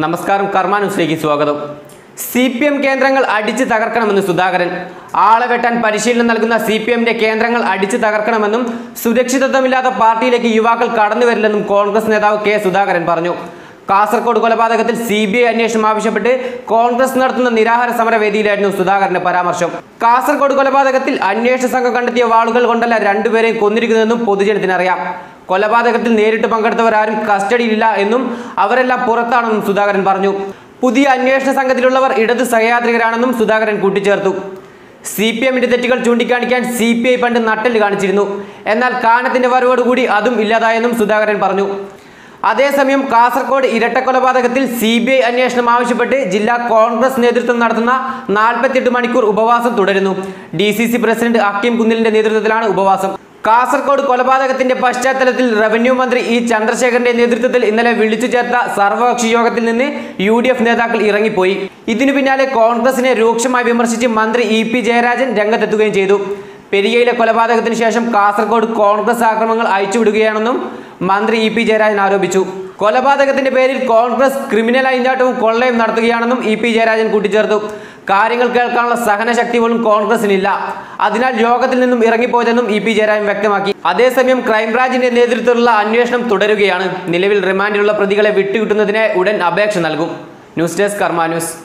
നമസ്കാരം കർമ്മ ന്യൂസിലേക്ക് സ്വാഗതം. സി പി എം കേന്ദ്രങ്ങൾ അടിച്ചു തകർക്കണമെന്ന് സുധാകരൻ. ആളെ വെട്ടാൻ പരിശീലനം നൽകുന്ന സി പി എമ്മിന്റെ കേന്ദ്രങ്ങൾ അടിച്ചു തകർക്കണമെന്നും സുരക്ഷിതത്വമില്ലാത്ത പാർട്ടിയിലേക്ക് യുവാക്കൾ കടന്നു വരില്ലെന്നും കോൺഗ്രസ് നേതാവ് കെ സുധാകരൻ പറഞ്ഞു. കാസർഗോഡ് കൊലപാതകത്തിൽ സി ബി ഐ അന്വേഷണം ആവശ്യപ്പെട്ട് കോൺഗ്രസ് നടത്തുന്ന നിരാഹാര സമരവേദിയിലായിരുന്നു സുധാകരന്റെ പരാമർശം. കാസർഗോഡ് കൊലപാതകത്തിൽ അന്വേഷണ സംഘം കണ്ടെത്തിയ വാളുകൾ കൊണ്ടല്ല രണ്ടുപേരെയും കൊന്നിരിക്കുന്നതെന്നും പൊതുജനത്തിനറിയാം. കൊലപാതകത്തിൽ നേരിട്ട് പങ്കെടുത്തവരാരും കസ്റ്റഡിയിലില്ല എന്നും അവരെല്ലാം പുറത്താണെന്നും സുധാകരൻ പറഞ്ഞു. പുതിയ അന്വേഷണ സംഘത്തിലുള്ളവർ ഇടത് സഹയാത്രികരാണെന്നും സുധാകരൻ കൂട്ടിച്ചേർത്തു. സി പി എമ്മിന്റെ തെറ്റുകൾ ചൂണ്ടിക്കാണിക്കാൻ സി പി ഐ പണ്ട് നട്ടൽ കാണിച്ചിരുന്നു. എന്നാൽ കാനത്തിന്റെ വരവോടുകൂടി അതും ഇല്ലാതായെന്നും സുധാകരൻ പറഞ്ഞു. അതേസമയം കാസർഗോഡ് ഇരട്ടക്കൊലപാതകത്തിൽ സി ബി ഐ അന്വേഷണം ആവശ്യപ്പെട്ട് ജില്ലാ കോൺഗ്രസ് നേതൃത്വം നടത്തുന്ന നാൽപ്പത്തിയെട്ട് മണിക്കൂർ ഉപവാസം തുടരുന്നു. D C C president Hakeem കുന്നിലിന്റെ നേതൃത്വത്തിലാണ് ഉപവാസം. കാസർഗോഡ് കൊലപാതകത്തിന്റെ പശ്ചാത്തലത്തിൽ റവന്യൂ മന്ത്രി ഇ ചന്ദ്രശേഖരന്റെ നേതൃത്വത്തിൽ ഇന്നലെ വിളിച്ചു ചേർത്ത സർവകക്ഷി യോഗത്തിൽ നിന്ന് യു ഡി എഫ് നേതാക്കൾ ഇറങ്ങിപ്പോയി. ഇതിനു പിന്നാലെ കോൺഗ്രസിനെ രൂക്ഷമായി വിമർശിച്ച് മന്ത്രി ഇ പി ജയരാജൻ രംഗത്തെത്തുകയും ചെയ്തു. പെരിയയിലെ കൊലപാതകത്തിന് ശേഷം കാസർഗോഡ് കോൺഗ്രസ് ആക്രമണങ്ങൾ അയച്ചുവിടുകയാണെന്നും മന്ത്രി ഇ പി ജയരാജൻ ആരോപിച്ചു. കൊലപാതകത്തിന്റെ പേരിൽ കോൺഗ്രസ് ക്രിമിനൽ അയഞ്ചാട്ടവും കൊള്ളയും നടത്തുകയാണെന്നും ഇ പി ജയരാജൻ കൂട്ടിച്ചേർത്തു. കാര്യങ്ങൾ കേൾക്കാനുള്ള സഹനശക്തി പോലും കോൺഗ്രസിനില്ല. അതിനാൽ യോഗത്തിൽ നിന്നും ഇറങ്ങിപ്പോയതെന്നും ഇ പി ജയരാജൻ വ്യക്തമാക്കി. അതേസമയം ക്രൈംബ്രാഞ്ചിന്റെ നേതൃത്വത്തിലുള്ള അന്വേഷണം തുടരുകയാണ്. നിലവിൽ റിമാൻഡിലുള്ള പ്രതികളെ വിട്ടുകിട്ടുന്നതിന് ഉടൻ അപേക്ഷ നൽകും. News desk Karma news.